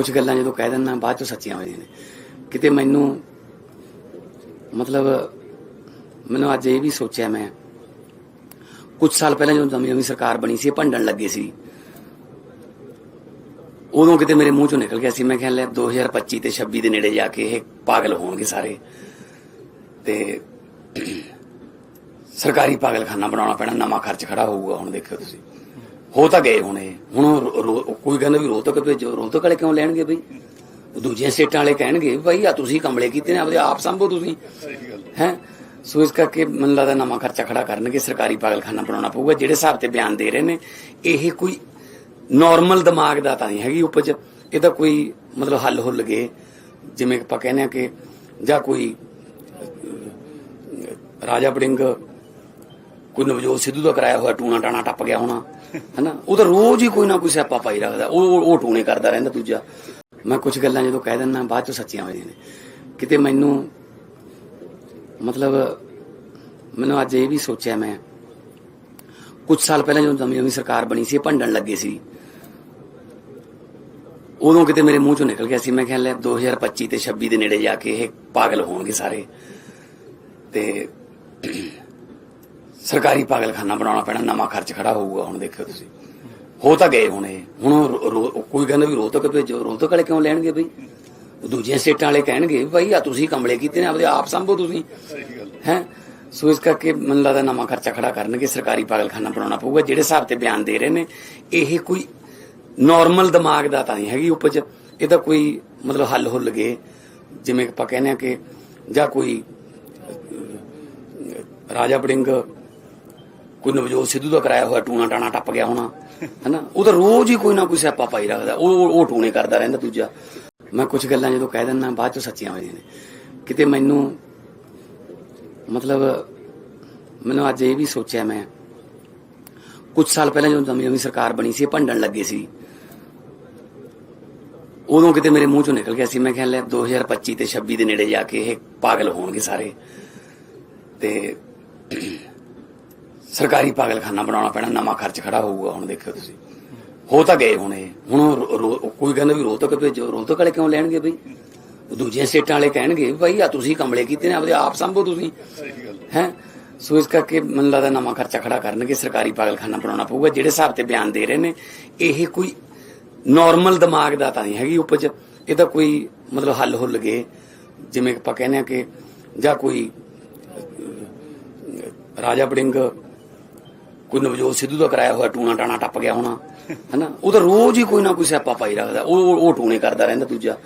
ਕੁਝ ਗੱਲਾਂ ਜਦੋਂ ਕਹਿ ਦਿੰਦਾ, ਬਾਅਦ ਚੋਂ ਸੱਚੀਆਂ ਹੋ ਜਾਂਦੀਆਂ ਨੇ। ਕਿਤੇ ਮੈਨੂੰ, ਮਤਲਬ, ਮੈਨੂੰ ਅੱਜ ਇਹ ਵੀ ਸੋਚਿਆ ਮੈਂ ਕੁਝ ਸਾਲ ਪਹਿਲਾਂ ਜਦੋਂ ਨਵੀਂ ਨਵੀਂ ਸਰਕਾਰ ਬਣੀ ਸੀ ਭੰਡਣ ਲੱਗੇ ਸੀ। ਉਦੋਂ ਕਿਤੇ ਮੇਰੇ ਮੂੰਹ ਚੋਂ ਨਿਕਲ ਗਿਆ ਸੀ, ਮੈਂ ਕਿਹਾ ਲੈ 2025 ਤੇ 26 ਦੇ ਨੇੜੇ ਜਾ ਕੇ ਇਹ ਪਾਗਲ ਹੋਣਗੇ ਸਾਰੇ। ਤੇ ਸਰਕਾਰੀ ਪਾਗਲਖਾਨਾ ਬਣਾਉਣਾ ਪੈਣਾ, ਨਵਾਂ ਖਰਚ ਖੜਾ ਹੋਊਗਾ, ਹੁਣ ਦੇਖਿਓ ਤੁਸੀਂ। ਹੋ ਤਾਂ ਗਏ ਹੁਣ। ਇਹ ਹੁਣ ਕੋਈ ਕਹਿੰਦਾ ਵੀ ਰੋਹਤਕ ਭੇਜੋ, ਰੋਹਤਕ ਵਾਲੇ ਕਿਉਂ ਲੈਣਗੇ ਬਈ? ਦੂਜੀਆਂ ਸਟੇਟਾਂ ਵਾਲੇ ਕਹਿਣਗੇ ਭਾਈ ਆ ਤੁਸੀਂ ਕਮਲੇ ਕੀਤੇ ਨੇ, ਆਪਦੇ ਆਪ ਸੰਭੋ ਤੁਸੀਂ। ਹੈ? ਸੋ ਇਸ ਕਰਕੇ ਮੈਨੂੰ ਲੱਗਦਾ ਨਵਾਂ ਖਰਚਾ ਖੜਾ ਕਰਨਗੇ, ਸਰਕਾਰੀ ਪਾਗਲਖਾਨਾ ਬਣਾਉਣਾ ਪਊਗਾ, ਜਿਹੜੇ ਹਿਸਾਬ ਤੇ ਬਿਆਨ ਦੇ ਰਹੇ ਨੇ, ਇਹ ਕੋਈ ਨਾਰਮਲ ਦਿਮਾਗ ਦਾ ਤਾਂ ਨਹੀਂ ਹੈਗੀ ਉਪਜ। ਇਹਦਾ ਕੋਈ ਮਤਲਬ ਹੱਲ ਹੁੱਲ ਗਏ। ਜਿਵੇਂ ਆਪਾਂ ਕਹਿੰਦੇ ਆ ਕਿ ਜਾਂ ਕੋਈ ਰਾਜਾ ਬੜਿੰਗ ਕੋਈ ਨਵਜੋਤ ਸਿੱਧੂ ਦਾ ਕਰਾਇਆ ਹੋਇਆ ਟੂਣਾ ਟਾਣਾ ਟੱਪ ਗਿਆ ਹੋਣਾ। ਹਨਾ? ਉਹ ਤਾਂ ਰੋਜ਼ ਹੀ ਕੋਈ ਨਾ ਕੋਈ ਸਿਆਪਾ ਪਾਈ ਰੱਖਦਾ। ਉਹ ਉਹ- ਟੂਣੇ ਕਰਦਾ ਰਹਿੰਦਾ ਦੂਜਾ। ਮੈਂ ਕੁਝ ਗੱਲਾਂ ਜਦੋਂ ਕਹਿ ਦਿੰਦਾ, ਬਾਅਦ ਚ ਸੱਚੀਆਂ ਹੋ ਜਾਂਦੀਆਂ ਨੇ। ਕਿਤੇ ਮੈਨੂੰ ਮਤਲਬ ਮੈਨੂੰ ਅੱਜ ਇਹ ਵੀ ਸੋਚਿਆ ਮੈਂ ਕੁਝ ਸਾਲ ਪਹਿਲਾਂ ਜਦੋਂ ਨਵੀਂ ਨਵੀਂ ਸਰਕਾਰ ਬਣੀ ਸੀ ਭੰਡਣ ਲੱਗੇ ਸੀ। ਉਦੋਂ ਕਿਤੇ ਮੇਰੇ ਮੂੰਹ ਚੋਂ ਨਿਕਲ ਗਿਆ ਸੀ। ਮੈਂ ਕਿਹਾ, ਲੈ 2025 ਤੇ 26 ਦੇ ਨੇੜੇ ਜਾ ਕੇ ਇਹ ਪਾਗਲ ਹੋਣਗੇ ਸਾਰੇ। ਤੇ ਸਰਕਾਰੀ ਪਾਗਲਖਾਨਾ ਬਣਾਉਣਾ ਪੈਣਾ, ਨਵਾਂ ਖਰਚ ਖੜਾ ਹੋਊਗਾ, ਹੁਣ ਦੇਖਿਓ ਤੁਸੀਂ। ਹੋ ਤਾਂ ਗਏ ਹੁਣ ਇਹ। ਹੁਣ ਕੋਈ ਕਹਿੰਦਾ ਵੀ ਰੋਹਤਕ ਭੇਜੋ, ਰੋਹਤਕ ਵਾਲੇ ਕਿਉਂ ਲੈਣਗੇ ਬਈ? ਦੂਜੀਆਂ ਸਟੇਟਾਂ ਵਾਲੇ ਕਹਿਣਗੇ ਭਾਈ ਆ ਤੁਸੀਂ ਕਮਲੇ ਕੀਤੇ ਨੇ, ਆਪਦੇ ਆਪ ਸੰਭੋ ਤੁਸੀਂ। ਹੈ? ਸੋ ਇਸ ਕਰਕੇ ਮੈਨੂੰ ਲੱਗਦਾ ਨਵਾਂ ਖਰਚਾ ਖੜਾ ਕਰਨਗੇ, ਸਰਕਾਰੀ ਪਾਗਲਖਾਨਾ ਬਣਾਉਣਾ ਪਊਗਾ, ਜਿਹੜੇ ਹਿਸਾਬ ਤੇ ਬਿਆਨ ਦੇ ਰਹੇ ਨੇ, ਇਹ ਕੋਈ ਨਾਰਮਲ ਦਿਮਾਗ ਦਾ ਤਾਂ ਨਹੀਂ ਹੈਗੀ ਉਪਜ ਇਹਦਾ ਕੋਈ ਮਤਲਬ ਹੱਲ ਹੁੱਲ ਗਏ। ਜਿਵੇਂ ਆਪਾਂ ਕਹਿੰਦੇ ਆ ਕਿ ਜਾਂ ਕੋਈ ਰਾਜਾ ਬੜਿੰਗ ਕੋਈ ਨਵਜੋਤ ਸਿੱਧੂ ਦਾ ਕਰਾਇਆ ਹੋਇਆ ਟੂਣਾ ਟਾਣਾ ਟੱਪ ਗਿਆ ਹੋਣਾ, ਹਨਾ? ਉਹ ਤਾਂ ਰੋਜ਼ ਹੀ ਕੋਈ ਨਾ ਕੋਈ ਸਿਆਪਾ ਪਾਈ ਰੱਖਦਾ। ਉਹ ਉਹ- ਟੂਣੇ ਕਰਦਾ ਰਹਿੰਦਾ ਦੂਜਾ। ਮੈਂ ਕੁਝ ਗੱਲਾਂ ਜਦੋਂ ਕਹਿ ਦਿੰਦਾ, ਬਾਅਦ ਚ ਸੱਚੀਆਂ ਹੋ ਜਾਂਦੀਆਂ ਨੇ। ਕਿਤੇ ਮੈਨੂੰ ਮਤਲਬ ਮੈਨੂੰ ਅੱਜ ਇਹ ਵੀ ਸੋਚਿਆ ਮੈਂ ਕੁਝ ਸਾਲ ਪਹਿਲਾਂ ਜਦੋਂ ਨਵੀਂ ਨਵੀਂ ਸਰਕਾਰ ਬਣੀ ਸੀ, ਇਹ ਭੰਡਣ ਲੱਗੇ ਸੀ। ਉਦੋਂ ਕਿਤੇ ਮੇਰੇ ਮੂੰਹ ਚੋਂ ਨਿਕਲ ਗਿਆ ਸੀ। ਮੈਂ ਕਿਹਾ ਲੈ 2025 ਤੇ 26 ਦੇ ਨੇੜੇ ਜਾ ਕੇ ਇਹ ਪਾਗਲ ਹੋਣਗੇ ਸਾਰੇ। ਤੇ ਸਰਕਾਰੀ ਪਾਗਲਖਾਨਾ ਬਣਾਉਣਾ ਪੈਣਾ, ਨਵਾਂ ਖਰਚ ਖੜਾ ਹੋਊਗਾ, ਹੁਣ ਦੇਖਿਓ ਤੁਸੀਂ। ਹੋ ਤਾਂ ਗਏ ਹੁਣ ਇਹ। ਹੁਣ ਕੋਈ ਕਹਿੰਦਾ ਵੀ ਰੋਹਤਕ ਭੇਜੋ, ਰੋਹਤਕ ਵਾਲੇ ਕਿਉਂ ਲੈਣਗੇ ਬਈ? ਦੂਜੀਆਂ ਸਟੇਟਾਂ ਵਾਲੇ ਕਹਿਣਗੇ ਭਾਈ ਆ ਤੁਸੀਂ ਕਮਲੇ ਕੀਤੇ ਨੇ, ਆਪਦੇ ਆਪ ਸੰਭੋ ਤੁਸੀਂ। ਹੈ? ਸੋ ਇਸ ਕਰਕੇ ਮੈਨੂੰ ਲੱਗਦਾ ਨਵਾਂ ਖਰਚਾ ਖੜਾ ਕਰਨਗੇ, ਸਰਕਾਰੀ ਪਾਗਲਖਾਨਾ ਬਣਾਉਣਾ ਪਊਗਾ, ਜਿਹੜੇ ਹਿਸਾਬ ਤੇ ਬਿਆਨ ਦੇ ਰਹੇ ਨੇ, ਇਹ ਕੋਈ ਨਾਰਮਲ ਦਿਮਾਗ ਦਾ ਤਾਂ ਨਹੀਂ ਹੈਗੀ ਉਪਜ। ਇਹਦਾ ਕੋਈ ਮਤਲਬ ਹੱਲ ਹੁੱਲ ਗਏ। ਜਿਵੇਂ ਆਪਾਂ ਕਹਿੰਦੇ ਆ ਕਿ ਜਾਂ ਕੋਈ ਰਾਜਾ ਬੜਿੰਗ ਕੋਈ ਨਵਜੋਤ ਸਿੱਧੂ ਦਾ ਕਰਾਇਆ ਹੋਇਆ ਟੂਣਾ ਟਾਣਾ ਟੱਪ ਗਿਆ ਹੋਣਾ, ਹਨਾ? ਉਹ ਤਾਂ ਰੋਜ਼ ਹੀ ਕੋਈ ਨਾ ਕੋਈ ਸਿਆਪਾ ਪਾਈ ਰੱਖਦਾ, ਉਹ- ਉਹ ਟੂਣੇ ਕਰਦਾ ਰਹਿੰਦਾ ਦੂਜਾ।